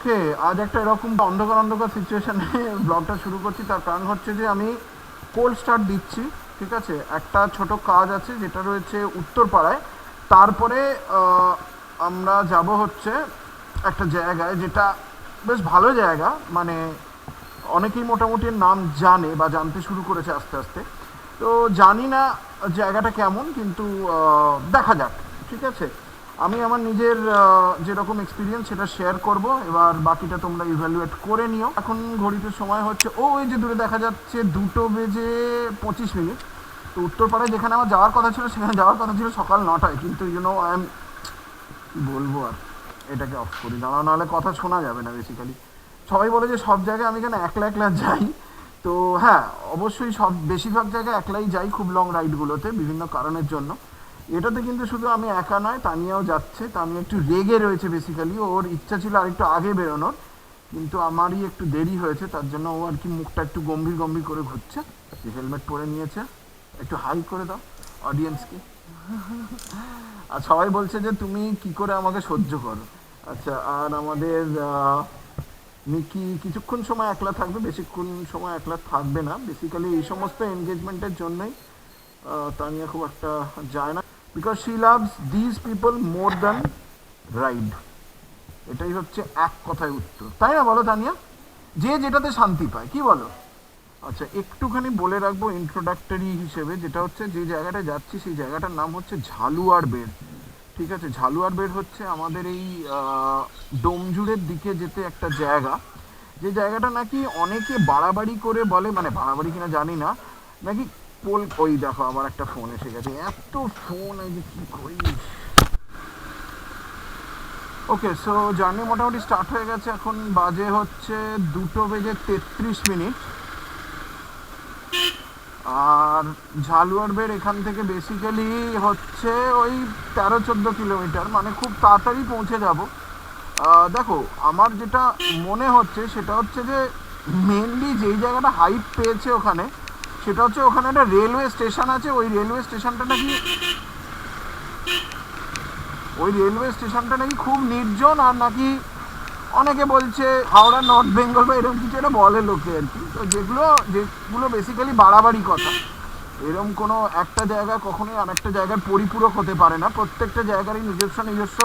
ওকে, আজ একটা এরকম অন্ধকার অন্ধকার সিচুয়েশানে ব্লগটা শুরু করছি। তার কারণ হচ্ছে যে আমি কোল্ড স্টার্ট দিচ্ছি, ঠিক আছে? একটা ছোট কাজ আছে যেটা রয়েছে উত্তরপাড়ায়। তারপরে আমরা যাব হচ্ছে একটা জায়গায় যেটা বেশ ভালো জায়গা মানে অনেকেই মোটামুটি নাম জানে বা জানতে শুরু করেছে আস্তে আস্তে। তো জানি না জায়গাটা কেমন, কিন্তু দেখা যাক, ঠিক আছে? আমি আমার নিজের যেরকম এক্সপিরিয়েন্স সেটা শেয়ার করব। এবার বাকিটা তোমরা ইভ্যালুয়েট করে নিও। এখন ঘড়িতে সময় হচ্ছে, ও ওই যে দূরে দেখা যাচ্ছে, দুটো বেজে পঁচিশ মিনিট। তো উত্তরপাড়ায় যেখানে আমার যাওয়ার কথা ছিল, সেখানে যাওয়ার কথা ছিল সকাল নটায়। কিন্তু ইউনো আই এম বলব আর, এটাকে অফ করি। দাঁড়াও, নাহলে কথা শোনা যাবে না বেসিক্যালি সবাই বলে যে সব জায়গায় আমি কেন একলা একলা যাই? তো হ্যাঁ অবশ্যই সব, বেশিরভাগ জায়গায় একলাই যাই খুব লং রাইডগুলোতে বিভিন্ন কারণের জন্য। এটাতে কিন্তু শুধু আমি একা নয়, তানিয়াও যাচ্ছে। তানিয়া একটু রেগে রয়েছে বেসিক্যালি ওর ইচ্ছা ছিল আরেকটু আগে বেরোনোর, কিন্তু আমারই একটু দেরি হয়েছে, তার জন্য ও আর কি মুখটা একটু গম্ভীর গম্ভীর করে ঘুরছে। যে হেলমেট পরে নিয়েছে, একটু হাই করে দাও অডিয়েন্সকে আর সবাই বলছে যে, তুমি কি করে আমাকে সহ্য করো? আচ্ছা আর আমাদের মিকি কিছুক্ষণ সময় একলা থাকবে, বেশিক্ষণ সময় একলা থাকবে না। বেসিক্যালি এই সমস্ত এনগেজমেন্টের জন্যই তানিয়া খুব একটা যায় না। Because she loves these people more than ride এটাই হচ্ছে এক কথায় উত্তর। তাই না বলো তানিয়া? যে যেটাতে শান্তি পায়, কি বলো? আচ্ছা একটুখানি বলে রাখব ইন্ট্রোডাক্টরি হিসেবে, যেটা হচ্ছে যে জায়গাটা যাচ্ছি, সেই জায়গাটার নাম হচ্ছে ঝালুয়ার বেড় ঠিক আছে? ঝালুয়ার বেড় হচ্ছে আমাদের এই ডোমজুড়ের দিকে যেতে একটা জায়গা। যে জায়গাটা নাকি অনেকে বাড়াবাড়ি করে বলে মানে বাড়াবাড়ি কিনা জানি না, নাকি পোল ওই দেখো, আমার একটা ফোন এসে গেছে। এত ফোন যে কি করি? ওকে সো জার্নি মোটামুটি স্টার্ট হয়ে গেছে। এখন বাজে হচ্ছে দুটো বেজে তেত্রিশ মিনিট। আর ঝালুয়ার বেড় এখান থেকে বেসিক্যালি হচ্ছে ওই তেরো চোদ্দ কিলোমিটার মানে খুব তাড়াতাড়ি পৌঁছে যাব। দেখো, আমার যেটা মনে হচ্ছে, সেটা হচ্ছে যে মেনলি যেই জায়গাটা হাইট পেয়েছে ওখানে সেটা হচ্ছে ওখানে একটা রেলওয়ে স্টেশন আছে, ওই রেলওয়ে স্টেশনটা নাকি ওই রেলওয়ে স্টেশনটা নাকি খুব নির্জন আর নাকি অনেকে বলছে হাওড়া নর্থ বেঙ্গল বা এরকম কিছু একটা বলে লোকে আর কি। তো যেগুলো যেগুলো বেসিক্যালি বাড়াবাড়ি কথা। এরকম কোনো একটা জায়গা কখনোই আর একটা জায়গার পরিপূরক হতে পারে না। প্রত্যেকটা জায়গারই নিজস্ব নিজস্ব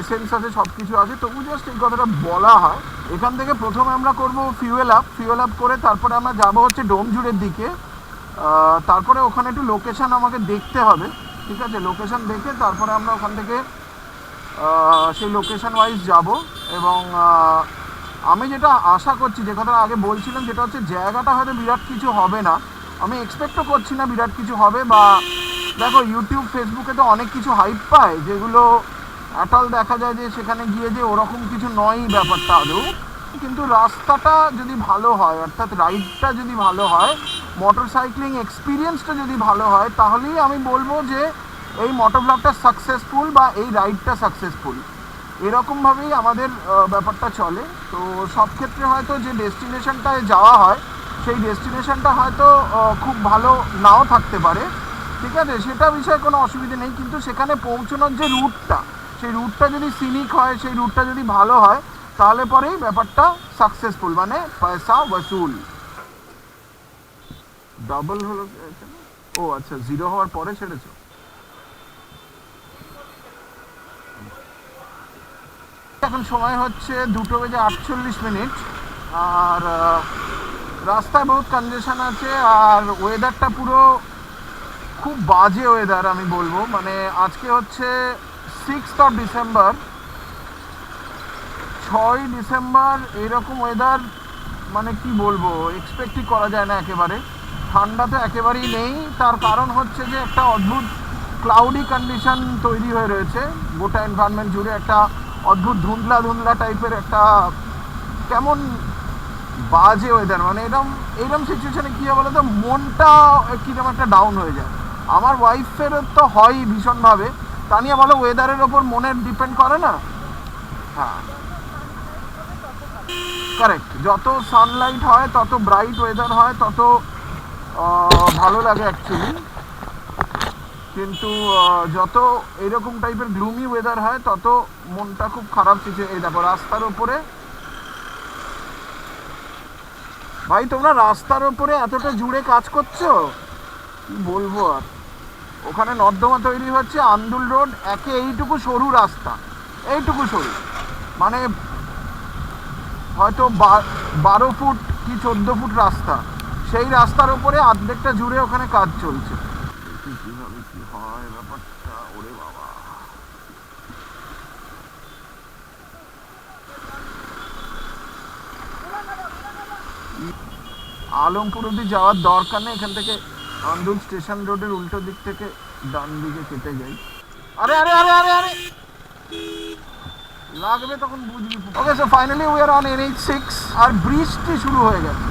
এসেন্স আছে সব কিছু আছে। তবু জাস্ট এই কথাটা বলা হয়। এখান থেকে প্রথমে আমরা করব ফিউয়েল আপ ফিউয়েল আপ করে তারপরে আমরা যাব হচ্ছে ডোমজুড়ের দিকে। তারপরে ওখানে একটু লোকেশন আমাকে দেখতে হবে। ঠিক আছে? লোকেশন দেখে তারপরে আমরা ওখান থেকে সেই লোকেশন ওয়াইজ যাব। এবং আমি যেটা আশা করছি, যে কথাটা আগে বলছিলাম, যেটা হচ্ছে জায়গাটা হয়তো বিরাট কিছু হবে না। আমি এক্সপেক্টও করছি না বিরাট কিছু হবে বা, দেখো ইউটিউব ফেসবুকে তো অনেক কিছু হাইপ পায়, যেগুলো অ্যাটাল দেখা যায় যে সেখানে গিয়ে যে ওরকম কিছু নয়ই ব্যাপারটা আদৌ। কিন্তু রাস্তাটা যদি ভালো হয়, অর্থাৎ রাইডটা যদি ভালো হয় মোটর সাইক্লিং এক্সপিরিয়েন্সটা যদি ভালো হয়, তাহলেই আমি বলব যে এই মোটর ব্লগটা সাকসেসফুল বা এই রাইডটা সাকসেসফুল এরকমভাবেই আমাদের ব্যাপারটা চলে। তো সব ক্ষেত্রে হয়তো যে ডেস্টিনেশনটায় যাওয়া হয়, সেই ডেস্টিনেশনটা হয়তো খুব ভালো নাও থাকতে পারে। ঠিক আছে? সেটা বিষয়ে কোনো অসুবিধে নেই, কিন্তু সেখানে পৌঁছানোর যে রুটটা সেই রুটটা যদি সিনিক হয়, সেই রুটটা যদি ভালো হয়, তাহলে পরেই ব্যাপারটা সাকসেসফুল মানে পয়সা ওয়াসুল। ডাবল হলো ও আচ্ছা জিরো হওয়ার পরে ছেড়েছো। এখন সময় হচ্ছে দুটো বেজে আটচল্লিশ মিনিট, আর রাস্তায় বহুত কনজেশন আছে, আর ওয়েদারটা পুরো খুব বাজে ওয়েদার আমি বলব। মানে আজকে হচ্ছে সিক্সথ অফ ডিসেম্বর ছয় ডিসেম্বর এরকম ওয়েদার মানে কি বলব এক্সপেক্টই করা যায় না একেবারে। ঠান্ডা তো একেবারেই নেই, তার কারণ হচ্ছে যে একটা অদ্ভুত ক্লাউডি কন্ডিশন তৈরি হয়ে রয়েছে। গোটা এনভায়রনমেন্ট জুড়ে একটা অদ্ভুত ধুন্দলা ধুন্দলা টাইপের একটা কেমন বাজে ওয়েদার মানে এরকম এইরকম সিচুয়েশানে কী হয় বলো তো মনটা কীরকম একটা ডাউন হয়ে যায়। আমার ওয়াইফের তো হয়ই ভীষণভাবে। তা নিয়ে বলো ওয়েদারের ওপর মনের ডিপেন্ড করে না? হ্যাঁ। কারেক্ট যত সানলাইট হয়, তত ব্রাইট ওয়েদার হয়, তত ভালো লাগে অ্যাকচুয়ালি কিন্তু যত এরকম টাইপের গ্লুমি ওয়েদার হয়, তত মনটা খুব খারাপ কিছু এই দেখো, রাস্তার ওপরে ভাই, তোমরা রাস্তার ওপরে এতটা জুড়ে কাজ করছ? কি বলব আর? ওখানে নর্দমা তৈরি হচ্ছে, আন্দুল রোড, একে এইটুকু সরু রাস্তা। এইটুকু সরু। মানে হয়তো বারো ফুট কি চোদ্দ ফুট রাস্তা। সেই রাস্তার উপরে অর্ধেকটা জুড়ে ওখানে কাজ চলছে। কীভাবে কি হয় ব্যাপারটা ওরে বাবা আলমপুর অব্দি যাওয়ার দরকার নেই, এখান থেকে আন্দুল স্টেশন রোডের উল্টো দিক থেকে ডান দিকে কেটে যাই আরে আরে আরে আরে আরে! লাগবে তখন বুঝবি okay so finally we are on NH six আর বৃষ্টি শুরু হয়ে গেছে।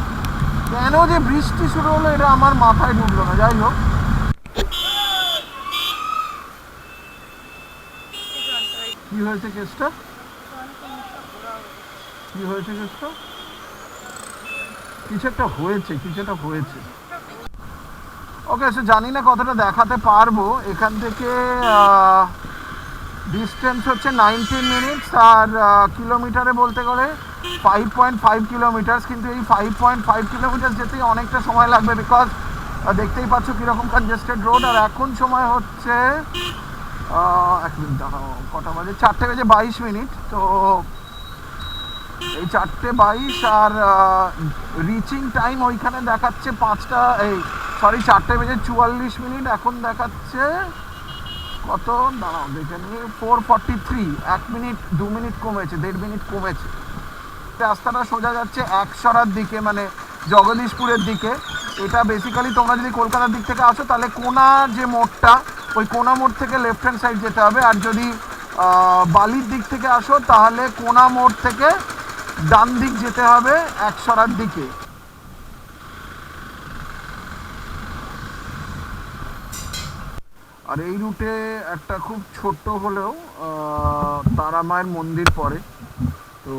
কেন যে বৃষ্টি শুরু হলো, এটা আমার মাথায় ঢুকলো না। যাই হোক। কি হয়েছে কেসটা? কি হয়েছে কেসটা? কিছু একটা হয়েছে, কিছু একটা হয়েছে। ওকে, সে জানি না কতটা দেখাতে পারব। এখান থেকে ডিস্টেন্স হচ্ছে নাইনটিন মিনিটস আর কিলোমিটারে বলতে গেলে ফাইভ পয়েন্ট ফাইভ কিলোমিটার্স কিন্তু এই ফাইভ পয়েন্ট ফাইভ কিলোমিটার যেতেই অনেকটা সময় লাগবে বিকজ দেখতেই পাচ্ছ কীরকম কনজেস্টেড রোড আর এখন সময় হচ্ছে এক মিনিট দাঁড়াও, কটা বাজে? চারটে বেজে বাইশ মিনিট তো এই চারটে বাইশ আর রিচিং টাইম ওইখানে দেখাচ্ছে পাঁচটা, এই সরি চারটে বেজে চুয়াল্লিশ মিনিট, এখন দেখাচ্ছে কত? দাঁড়াও, দেখে নিয়ে ফোর ফর্টি থ্রি এক মিনিট, দু মিনিট কমেছে, দেড় মিনিট কমেছে। রাস্তাটা সোজা যাচ্ছে একসরার দিকে মানে জগদীশপুরের দিকে। এটা বেসিক্যালি তোমরা যদি কলকাতার দিক থেকে আসো, তাহলে কোনা যে মোড়টা, ওই কোনা মোড় থেকে লেফট হ্যান্ড সাইড যেতে হবে। আর যদি বালির দিক থেকে আসো, তাহলে কোনা মোড় থেকে ডান দিক যেতে হবে একসরার দিকে। আর এই রুটে একটা খুব ছোট্ট হলেও তারা মায়ের মন্দির পড়ে। তো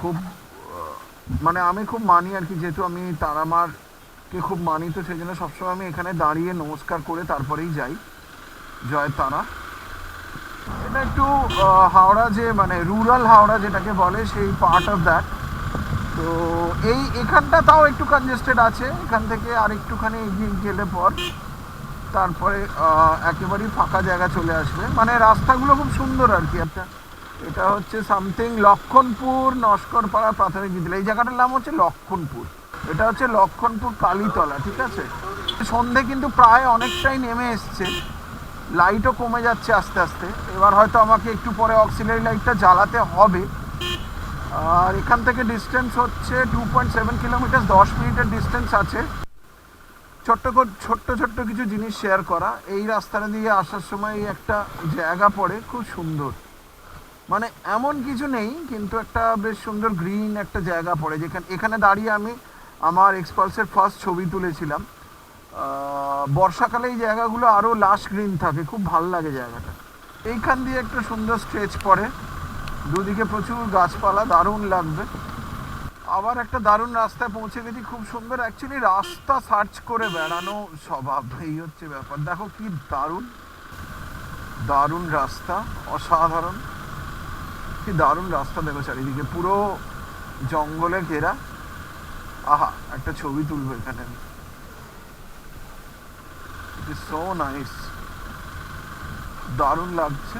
খুব মানে আমি খুব মানি আর কি, যেহেতু আমি তারা মারকে খুব মানি, তো সেই জন্য সবসময় আমি এখানে দাঁড়িয়ে নমস্কার করে তারপরেই যাই। জয় তারা। এটা একটু হাওড়া যে মানে রুরাল হাওড়া যেটাকে বলে, সেই পার্ট অফ দ্যাট তো এই এখানটা তাও একটু কনজেস্টেড আছে। এখান থেকে আর একটুখানি এগিয়ে গেলে পর তারপরে একেবারেই ফাঁকা জায়গা চলে আসবে। মানে রাস্তাগুলো খুব সুন্দর আর কি। একটা, এটা হচ্ছে সামথিং লক্ষণপুর, নস্করপাড়া, প্রাথমিক বিদ্যালয়। এই জায়গাটার নাম হচ্ছে লক্ষণপুর। এটা হচ্ছে লক্ষণপুর কালীতলা, ঠিক আছে? সন্ধে কিন্তু প্রায় অনেকটাই নেমে এসছে। লাইটও কমে যাচ্ছে আস্তে আস্তে। এবার হয়তো আমাকে একটু পরে অক্সিলারি লাইটটা জ্বালাতে হবে। আর এখান থেকে ডিস্টেন্স হচ্ছে টু পয়েন্ট সেভেন কিলোমিটার দশ মিনিটের ডিস্টেন্স আছে। ছোট্ট ছোট্ট ছোট্ট কিছু জিনিস শেয়ার করা। এই রাস্তাটা দিয়ে আসার সময় একটা জায়গা পড়ে, খুব সুন্দর। মানে এমন কিছু নেই, কিন্তু একটা বেশ সুন্দর গ্রিন একটা জায়গা পড়ে। যেখানে এখানে দাঁড়িয়ে আমি আমার এক্সপালসের ফার্স্ট ছবি তুলেছিলাম। বর্ষাকালে এই জায়গাগুলো আরও লাশ গ্রিন থাকে, খুব ভালো লাগে জায়গাটা। এইখান দিয়ে একটা সুন্দর স্ট্রেচ পড়ে। দুদিকে প্রচুর গাছপালা, দারুণ লাগবে। আবার একটা দারুণ রাস্তায় পৌঁছে গেছি, খুব সুন্দর। অ্যাকচুয়ালি রাস্তা সার্চ করে বেড়ানো স্বভাব, এই হচ্ছে ব্যাপার। দেখো কি দারুণ দারুণ রাস্তা, অসাধারণ। কি দারুণ রাস্তা দেখো চারিদিকে, পুরো জঙ্গলে ঘেরা। আহা, একটা ছবি তুলবো এখানে আমি। সো নাইস দারুণ লাগছে।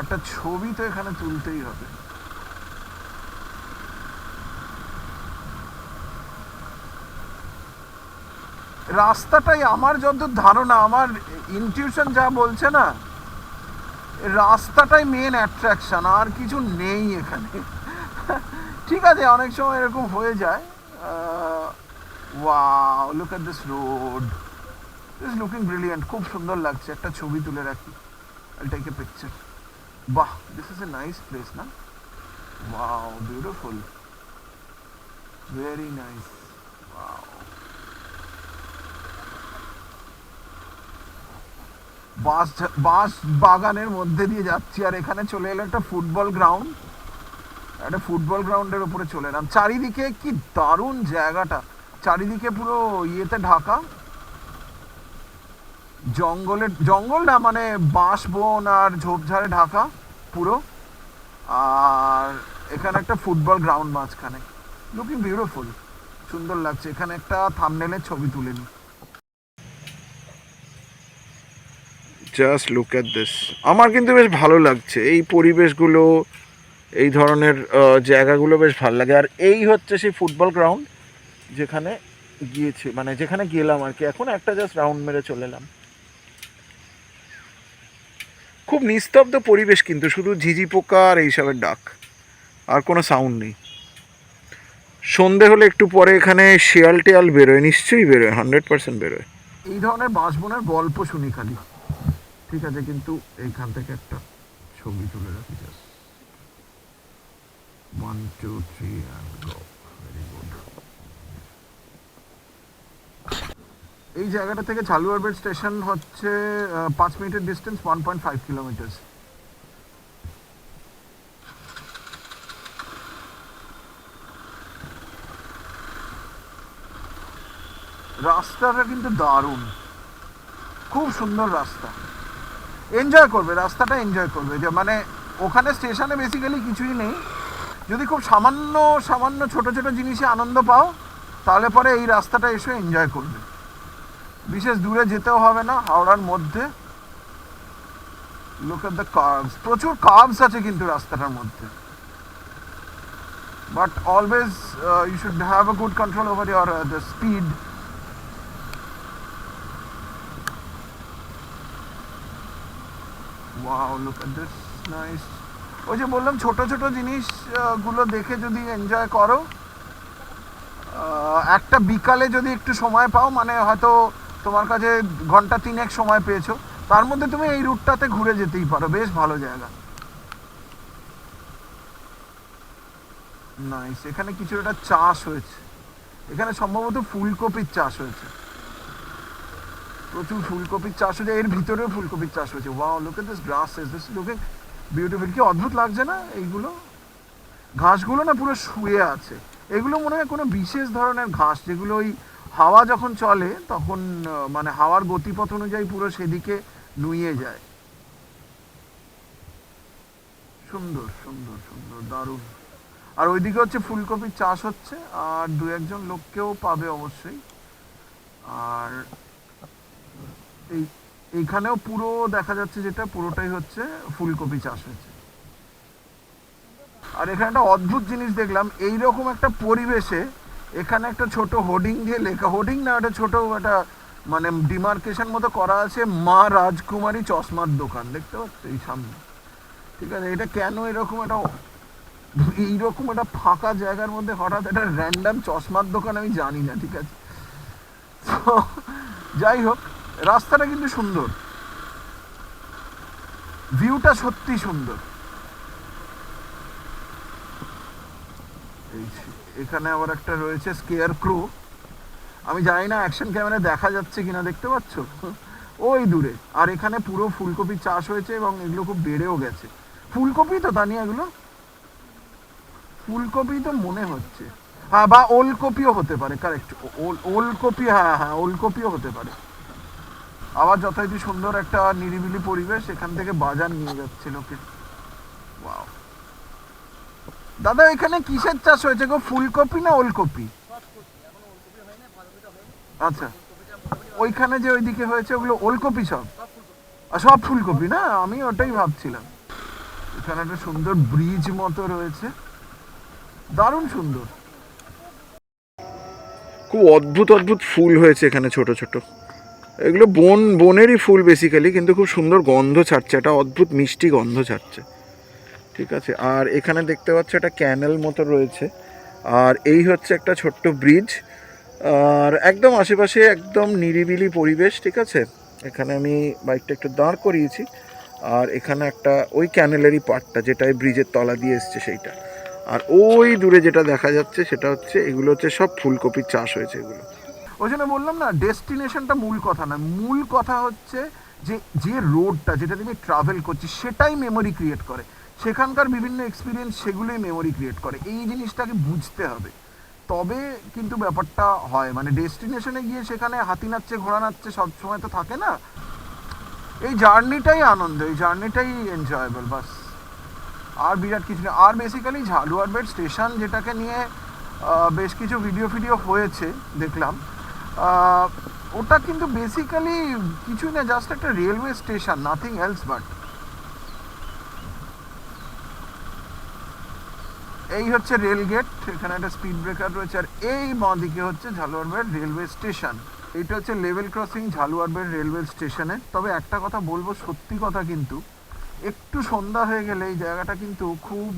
একটা ছবি তো এখানে তুলতেই হবে। রাস্তাটাই আমার যতদূর ধারণা, আমার ইনটিউশন যা বলছে না, রাস্তাটাই মেন অ্যাট্রাকশন আর কিছু নেই এখানে। ঠিক আছে, অনেক সময় এরকম হয়ে যায়। Wow look at this road this looking brilliant খুব সুন্দর লাগছে, একটা ছবি তুলে রাখি। আই টেক এ পিকচার বাহ this is a nice place না? ওয়াও বিউটিফুল ভেরি নাইস বাস বাস বাগানের মধ্যে দিয়ে যাচ্ছি আর এখানে চলে এলো একটা ফুটবল গ্রাউন্ড। একটা ফুটবল গ্রাউন্ডের উপরে চলে এলাম। চারিদিকে কি দারুণ জায়গাটা। চারিদিকে পুরো ইয়েতে ঢাকা। জঙ্গলের জঙ্গলটা মানে বাঁশ বন আর ঝোপঝাড়ে ঢাকা পুরো। আর এখানে একটা ফুটবল গ্রাউন্ড মাঝখানে। লুকিং বিউটিফুল সুন্দর লাগছে। এখানে একটা থামনেলের ছবি তুলে নি জাস্ট লুক অ্যাট দিস আমার কিন্তু বেশ ভালো লাগছে। এই পরিবেশগুলো, এই ধরনের জায়গাগুলো বেশ ভালো লাগে। আর এই হচ্ছে সেই ফুটবল গ্রাউন্ড যেখানে গিয়েছি মানে যেখানে গেলাম আর কি। এখন একটা জাস্ট রাউন্ড মেরে চলে এলাম। খুব নিস্তব্ধ পরিবেশ কিন্তু, শুধু ঝিঝি পোকা আর এইসবের ডাক। আর কোনো সাউন্ড নেই। সন্ধে হলে একটু পরে এখানে শিয়াল টিয়াল বেরোয়, নিশ্চয়ই বেরোয় হান্ড্রেড পার্সেন্ট বেরোয়। এই ধরনের বাঁশবনের গল্প শুনি খালি। ঠিক আছে কিন্তু এইখান থেকে একটা ছবি তুলে রাখি just one two three very good এই জায়গাটা থেকে ঝালুয়ারবেট স্টেশন হচ্ছে পাঁচ মিনিটের distance one point five kilometres রাস্তাটা কিন্তু দারুণ। খুব সুন্দর রাস্তা। এনজয় করবে, রাস্তাটা এনজয় করবে। যে মানে ওখানে স্টেশনে বেসিক্যালি কিছুই নেই। যদি খুব সামান্য সামান্য ছোট ছোট জিনিসে আনন্দ পাও, তাহলে পরে এই রাস্তাটা এসে এনজয় করবে। বিশেষ দূরে যেতেও হবে না, হাওড়ার মধ্যে। লোক এট দ্য কার্ভস প্রচুর কার্ভস আছে কিন্তু রাস্তাটার মধ্যে। But always you should have a good control over your the speed wow look at this nice ওই যে বললাম, ছোট ছোট জিনিসগুলো দেখে যদি এনজয় করো একটা বিকালে যদি একটু সময় পাও মানে হয়তো তোমার কাছে ঘণ্টা তিনেক সময় পেয়েছ, তার মধ্যে তুমি এই রুটটাতে ঘুরে যেতেই পারো। বেশ ভালো জায়গা। নাইস এখানে কিছু একটা চাষ হয়েছে। এখানে সম্ভবত ফুলকপির চাষ হয়েছে। প্রচুর ফুলকপির চাষ হয়েছে, এর ভিতরেও ফুলকপির চাষ হয়েছে। Wow look this grass this looking beautiful কি অদ্ভুত লাগছে না এইগুলো? ঘাসগুলো না পুরো শুয়ে আছে। এগুলো মনে হয় কোনো বিশেষ ধরনের ঘাস, যেগুলো ওই হাওয়া যখন চলে, তখন মানে হাওয়ার গতিপথ অনুযায়ী পুরো সেদিকে নুয়ে যায়। সুন্দর সুন্দর সুন্দর, দারুণ। আর ওইদিকে হচ্ছে ফুলকপির চাষ হচ্ছে, আর দু একজন লোককেও পাবে অবশ্যই। আর এই, এইখানেও পুরো দেখা যাচ্ছে যেটা, পুরোটাই হচ্ছে ফুলকপি চাষ হয়েছে। আর এখানে একটা অদ্ভুত জিনিস দেখলাম এই রকম একটা পরিবেশে এখানে একটা ছোট হোর্ডিং দিয়ে লেখা, হোর্ডিং না একটা ছোট একটা মানে ডিমার্কেশন মতো করা আছে, মা রাজকুমারী চশমার দোকান, দেখতে পাচ্ছ এই সামনে। ঠিক আছে, এটা কেন এরকম একটা, এইরকম একটা ফাঁকা জায়গার মধ্যে হঠাৎ একটা র্যান্ডাম চশমার দোকান, আমি জানি না, ঠিক আছে। যাই হোক রাস্তাটা কিন্তু সুন্দর। ভিউটা সত্যি সুন্দর। এখানে আবার একটা রয়েছে স্কেয়ার ক্রু। আমি জানি না, অ্যাকশন ক্যামেরা দেখা যাচ্ছে কিনা, দেখতে পাচ্ছ? ওই দূরে। আর এখানে পুরো ফুলকপি চাষ হয়েছে এবং এগুলো খুব বেড়েও গেছে। ফুলকপি তো, তানিয়া, এগুলো? ফুলকপি তো মনে হচ্ছে। হ্যাঁ বা ওলকপিও হতে পারে কারেক্ট ওলকপি হ্যাঁ হ্যাঁ ওলকপিও হতে পারে। আবার যথারীতি সুন্দর একটা নিরিবিলি পরিবেশ এখান থেকে বাজার নিয়ে যাচ্ছে লোকে। দাদা, এখানে কিসের চাষ হয়েছে গো? ফুলকপি না ওলকপি? আচ্ছা। ওইখানে যে ওইদিকে হয়েছে ওগুলো ওলকপি সব? আর সব ফুলকপি না? আমি ওটাই ভাবছিলাম। এখানে একটা সুন্দর ব্রিজ মতো রয়েছে। দারুণ সুন্দর। খুব অদ্ভুত অদ্ভুত ফুল হয়েছে এখানে ছোট ছোট। এগুলো বন, বনেরই ফুল বেসিক্যালি কিন্তু খুব সুন্দর গন্ধ ছাড়ছে। একটা অদ্ভুত মিষ্টি গন্ধ ছাড়ছে। ঠিক আছে? আর এখানে দেখতে পাচ্ছ একটা ক্যানেল মতো রয়েছে। আর এই হচ্ছে একটা ছোট্ট ব্রিজ আর একদম আশেপাশে একদম নিরিবিলি পরিবেশ, ঠিক আছে? এখানে আমি বাইকটা একটু দাঁড় করিয়েছি। আর এখানে একটা ওই ক্যানেলেরই পার্টটা যেটা ব্রিজের তলা দিয়ে এসছে সেইটা। আর ওই দূরে যেটা দেখা যাচ্ছে, সেটা হচ্ছে, এগুলো হচ্ছে সব ফুলকপির চাষ হয়েছে এগুলো। ওই জন্য বললাম না, ডেস্টিনেশনটা মূল কথা না মূল কথা হচ্ছে যে যে রোডটা যেটা তুমি ট্রাভেল করছি, সেটাই মেমোরি ক্রিয়েট করে। সেখানকার বিভিন্ন এক্সপিরিয়েন্স সেগুলোই মেমোরি ক্রিয়েট করে। এই জিনিসটাকে বুঝতে হবে। তবে কিন্তু ব্যাপারটা হয় মানে ডেস্টিনেশনে গিয়ে সেখানে হাতি নাচছে, ঘোড়া নাচছে সবসময় তো থাকে না। এই জার্নিটাই আনন্দ, এই জার্নিটাই এনজয়েবল বাস। আর বিরাট কিছু না। আর বেসিক্যালি ঝালুয়ারবেট স্টেশন যেটাকে নিয়ে বেশ কিছু ভিডিও ফিডিও হয়েছে, দেখলাম। ওটা কিন্তু বেসিক্যালি কিছুই না জাস্ট একটা railway station nothing else but এই হচ্ছে রেল গেট এখানে একটা স্পিড ব্রেকার রয়েছে, আর এই বাঁ হচ্ছে ঝালুয়ারবেট রেলওয়ে স্টেশন এটা হচ্ছে লেভেল ক্রসিং ঝালুয়ারবেট রেলওয়ে স্টেশনে তবে একটা কথা বলব, সত্যি কথা কিন্তু, একটু সন্ধ্যা হয়ে গেলে এই জায়গাটা কিন্তু খুব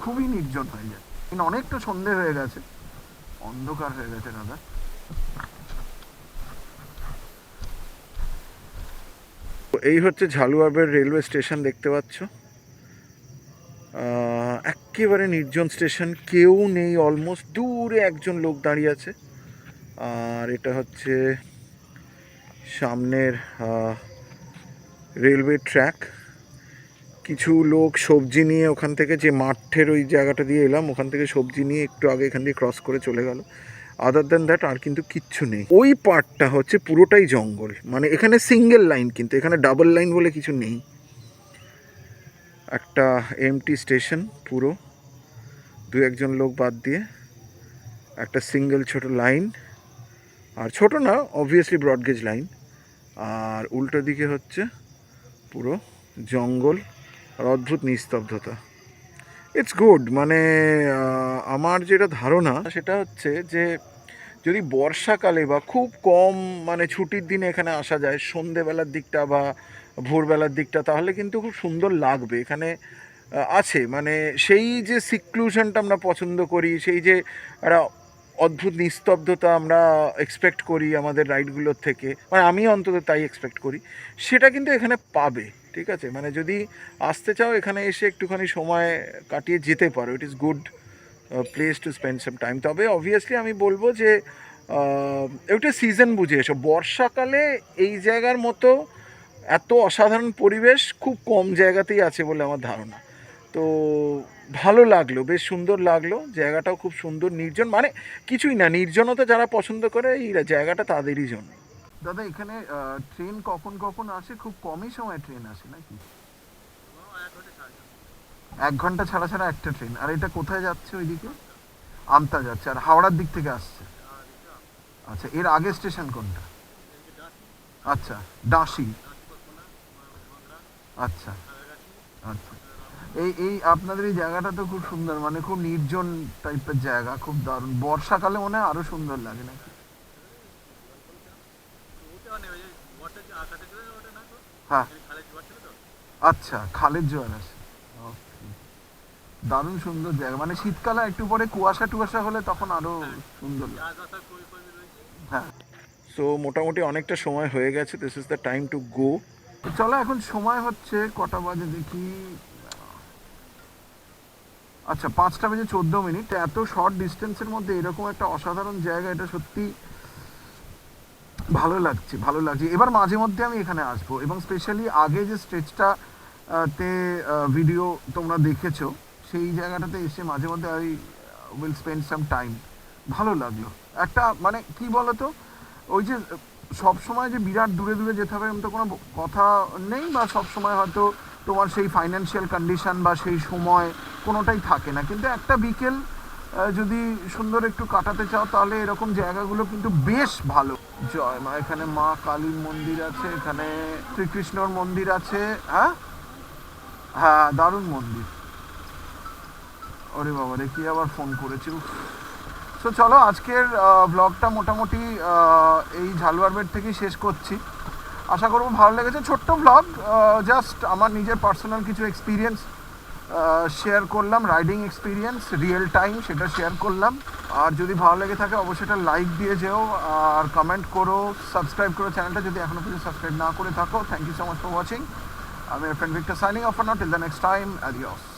খুবই নির্জন হয়ে যায়। কিন্তু অনেকটা সন্ধে হয়ে গেছে। অন্ধকার হয়ে গেছে, দাদা। এই হচ্ছে ঝালুয়ারবের রেলওয়ে স্টেশন দেখতে পাচ্ছ। একেবারে নির্জন স্টেশন, কেউ নেই অলমোস্ট দূরে একজন লোক দাঁড়িয়ে আছে। আর এটা হচ্ছে সামনের রেলওয়ে ট্র্যাক। কিছু লোক সবজি নিয়ে ওখান থেকে যে মাঠের ওই জায়গাটা দিয়ে এলাম, ওখান থেকে সবজি নিয়ে একটু আগে এখান দিয়ে ক্রস করে চলে গেল। আদার দেন দ্যাট আর কিন্তু কিচ্ছু নেই। ওই পার্টটা হচ্ছে পুরোটাই জঙ্গল। মানে এখানে সিঙ্গেল লাইন কিন্তু, এখানে ডাবল লাইন বলে কিছু নেই। একটা এমটি স্টেশন পুরো। দু একজন লোক বাদ দিয়ে একটা সিঙ্গেল ছোট লাইন আর ছোট না অবভিয়াসলি ব্রডগেজ লাইন আর উল্টো দিকে হচ্ছে পুরো জঙ্গল। আর অদ্ভুত নিস্তব্ধতা। ইটস গুড মানে আমার যেটা ধারণা সেটা হচ্ছে যে, যদি বর্ষাকালে বা খুব কম মানে ছুটির দিনে এখানে আসা যায়, সন্ধেবেলার দিকটা বা ভোরবেলার দিকটা, তাহলে কিন্তু খুব সুন্দর লাগবে। এখানে আছে। মানে সেই যে সিক্লুশনটা আমরা পছন্দ করি, সেই যে একটা অদ্ভুত নিস্তব্ধতা আমরা এক্সপেক্ট করি আমাদের রাইডগুলোর থেকে মানে আমি অন্তত তাই এক্সপেক্ট করি, সেটা কিন্তু এখানে পাবে। ঠিক আছে? মানে যদি আসতে চাও, এখানে এসে একটুখানি সময় কাটিয়ে যেতে পারো। It is good place to spend some time তবে অবভিয়াসলি আমি বলব যে একটা সিজন বুঝে এসো। বর্ষাকালে এই জায়গার মতো এত অসাধারণ পরিবেশ খুব কম জায়গাতেই আছে বলে আমার ধারণা। তো ভালো লাগল, বেশ সুন্দর লাগল। জায়গাটাও খুব সুন্দর, নির্জন মানে কিছুই না, নির্জনতা যারা পছন্দ করে, এই জায়গাটা তাদেরই জন্য। দাদা, এখানে ট্রেন কখন কখন আসে? খুব কমই সময় ট্রেন আসে, নাকি? এক ঘণ্টা ছাড়া ছাড়া একটা ট্রেন আর এটা কোথায় যাচ্ছে ওইদিকে? আমতা যাচ্ছে, আর হাওড়ার দিক থেকে আসছে। আচ্ছা এর আগে স্টেশন কোনটা? আচ্ছা ডাসি আচ্ছা আচ্ছা। এই এই আপনাদের এই জায়গাটা তো খুব সুন্দর মানে খুব নির্জন টাইপের জায়গা, খুব দারুণ। বর্ষাকালে মনে হয় আরও সুন্দর লাগে, নাকি? হ্যাঁ। আচ্ছা খালের জোয়ার Okay. দারুণ সুন্দর জায়গা। মানে শীতকালে একটু পরে কুয়াশা টুয়াশা হলে তখন আরও সুন্দর হ্যাঁ। সো মোটামুটি অনেকটা সময় হয়ে গেছে। This is the time to go চলো এখন সময় হচ্ছে কটা বাজে দেখি। আচ্ছা পাঁচটা বেজে চোদ্দ মিনিট। এত শর্ট ডিস্টেন্সের মধ্যে এরকম একটা অসাধারণ জায়গা এটা সত্যি ভালো লাগছে ভালো লাগছে। এবার মাঝে মধ্যে আমি এখানে আসব এবং স্পেশালি আগে যে স্টেজটা তে ভিডিও তোমরা দেখেছ, সেই জায়গাটাতে এসে মাঝে মধ্যে I will spend some time ভালো লাগল। একটা মানে কি বলতো, ওই যে, সব সময় যে বিরাট দূরে দূরে যেতে হবে এমন তো কোনো কথা নেই বা সব সময় হয়তো তোমার সেই ফাইন্যান্সিয়াল কন্ডিশন বা সেই সময় কোনোটাই থাকে না। কিন্তু একটা বিকেল যদি সুন্দর একটু কাটাতে চাও, তাহলে এরকম জায়গাগুলো কিন্তু বেশ ভালো। জয় মা, এখানে মা কালীর মন্দির আছে, এখানে শ্রীকৃষ্ণর মন্দির আছে হ্যাঁ? হ্যাঁ দারুণ মন্দির। ওরে বাবা রে কি আবার ফোন করেছি? সো চলো আজকের ব্লগটা মোটামুটি এই ঝালুয়ারবেট থেকেই শেষ করছি। আশা করব ভালো লেগেছে। ছোট্ট ব্লগ জাস্ট আমার নিজের পার্সোনাল কিছু এক্সপিরিয়েন্স শেয়ার করলাম রাইডিং এক্সপিরিয়েন্স রিয়েল টাইম সেটা শেয়ার করলাম। আর যদি ভালো লেগে থাকে, অবশ্যই এটা লাইক দিয়ে যেও, আর কমেন্ট করো সাবস্ক্রাইব করো চ্যানেলটা যদি এখনও পর্যন্ত সাবস্ক্রাইব না করে থাকো। Thank you so much for watching আমি friend Victor signing off R not till the next time adios